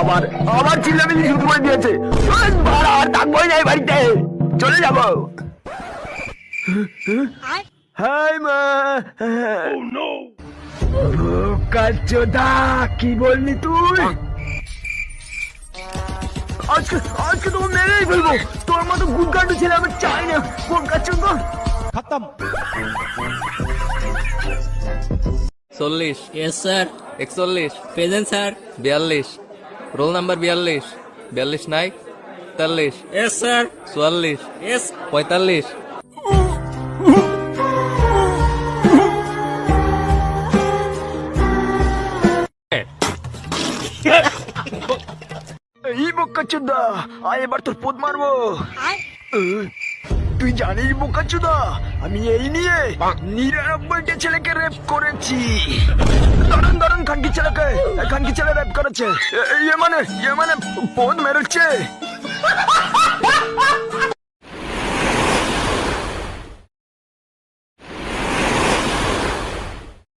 আবার আবার চিল্লামিল্লি শুরু করে দিয়েছে। আর থাকবোই না বাড়িতে। চলে যাব। হাই মা। কাচোদা কি বললি তুই? আজকে আজকে তো মেরেই ফেলব। তোর মতো গুদগান্ডু ছেলে আমি চাই না। কোন কাচোদা চল্লিশ। ইয়েস স্যার একচল্লিশ। Present sir. বিয়াল্লিশ। রোল নাম্বার বিয়াল্লিশ। বিয়াল্লিশ নাই তেতাল্লিশ। ইয়েস স্যার চুয়াল্লিশ। ইয়েস পঁয়তাল্লিশ। এই বোকাচোদা আয় এবার তোর পোদ মারবো। তুই জানিস বোকাচোদা আমি এই নিয়ে নিরানব্বইটা ছেলেকে রেপ করেছি। দাঁড়ান দাঁড়ান। খানকি ছেলে র্যাপ করেছে ইয়ে মানে ইয়ে মানে বোধ মেরেছে।